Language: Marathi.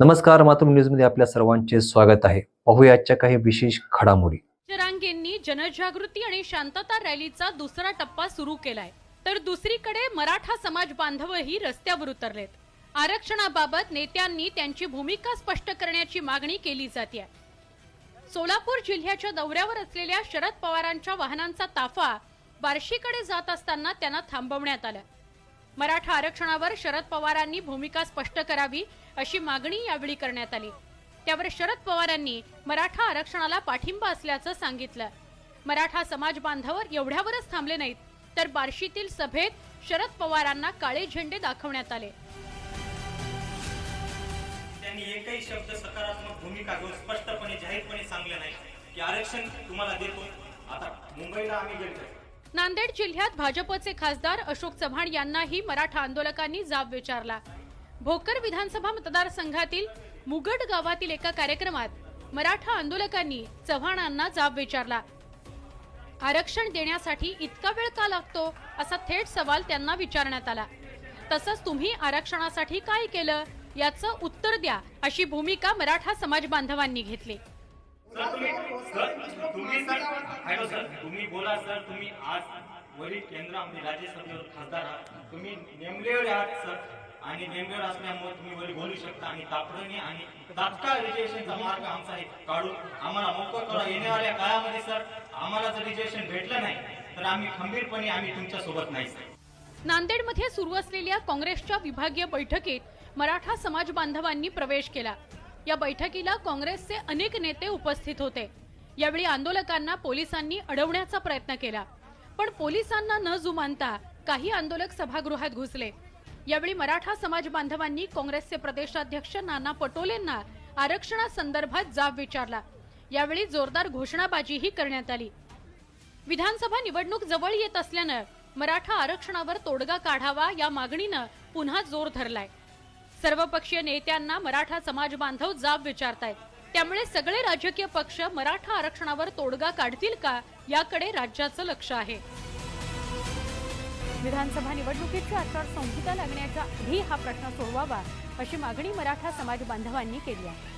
नमस्कार मातृ न्यूजमध्ये आपल्या सर्वांचे स्वागत आहे. पाहूया आजच्या काही विशेष घडामोडी. जरांगेंनी जनजागृती आणि शांतता रॅलीचा दुसरा टप्पा सुरू केलाय. तर दुसरीकडे मराठा समाज बांधवही रस्त्यावर उतरलेत. आरक्षणाबाबत नेत्यांनी त्यांची भूमिका स्पष्ट करण्याची मागणी केली जाते सोलापूर जिल्ह्याच्या दौऱ्यावर असलेल्या शरद पवारांच्या वाहनांचा ताफा बार्शीकडे जात असताना त्यांना थांबवण्यात आला. मराठा आरक्षणावर शरद पवारांनी भूमिका स्पष्ट करावी अशी मागणी यावेळी करण्यात आली. त्यावर शरद पवारांनी मराठा आरक्षणाला पाठिंबा असल्याचं सांगितलं. मराठा समाज बांधव एवढ्यावरच थांबले नाहीत तर बार्शीतील सभेत शरद पवारांना काळे झेंडे दाखवण्यात आले. त्यांनी एकही शब्द सकारात्मक भूमिका घेऊन स्पष्टपणे जाहीरपणे सांगले नाही की आरक्षण तुम्हाला देतो. आता मुंबईला आम्ही गेलो. नांदेड जिल्ह्यात भाजपचे खासदार अशोक चव्हाण यांनाही मराठा आंदोलकांनी जाब विचारला. भोकर विधानसभा मतदारसंघातील मुगड गावातील एका कार्यक्रमात मराठा आंदोलकांनी चव्हाणांना जाब विचारला. आरक्षण देण्यासाठी इतका वेळ का लागतो? असा थेट सवाल त्यांना विचारण्यात आला. तसंच तुम्ही आरक्षणासाठी काय केलं? याचं उत्तर द्या अशी भूमिका मराठा समाज बांधवांनी घेतली. तुम्ही हॅलो सर तुम्ही बोला सर तुम्ही आज वरील केंद्रामध्ये राज्यसभेवर खासदार आहात. तुम्ही नेमलेले आहात सर आणि नेमलेवर असल्यामुळे तुम्ही वरी बोलू शकता. आणि तापडणे आणि तात्काळ रिजर्वेशनचा मार्ग आमचा काढून आम्हाला मोकळ करा. येणाऱ्या काळामध्ये सर आम्हाला जर रिजर्वेशन भेटलं नाही तर आम्ही खंबीरपणे आम्ही तुमच्यासोबत नाही सर. नांदेडमध्ये सुरू असलेल्या काँग्रेसच्या विभागीय बैठकीत मराठा समाज बांधवांनी प्रवेश केला. या बैठकीला काँग्रेसचे अनेक नेते उपस्थित होते. यावेळी आंदोलकांना पोलिसांनी अडवण्याचा प्रयत्न केला. पण पोलिसांना न जुमानता काही आंदोलक सभागृहात घुसले. यावेळी मराठा समाज बांधवांनी काँग्रेसचे प्रदेशाध्यक्ष नाना पटोलेंना आरक्षणासंदर्भात जाब विचारला. यावेळी जोरदार घोषणाबाजीही करण्यात आली. विधानसभा निवडणूक जवळ येत असल्यानं मराठा आरक्षणावर तोडगा काढावा या मागणीनं पुन्हा जोर धरलाय. सर्वपक्षीय नेत्यांना मराठा समाज बांधव जाब विचारतायत. त्यामुळे सगळे राजकीय पक्ष मराठा आरक्षणावर तोडगा काढतील का याकडे राज्याचं लक्ष आहे. विधानसभा निवडणुकीची आचारसंहिता लागण्याच्या आधी हा प्रश्न सोडवावा अशी मागणी मराठा समाज बांधवांनी केली आहे.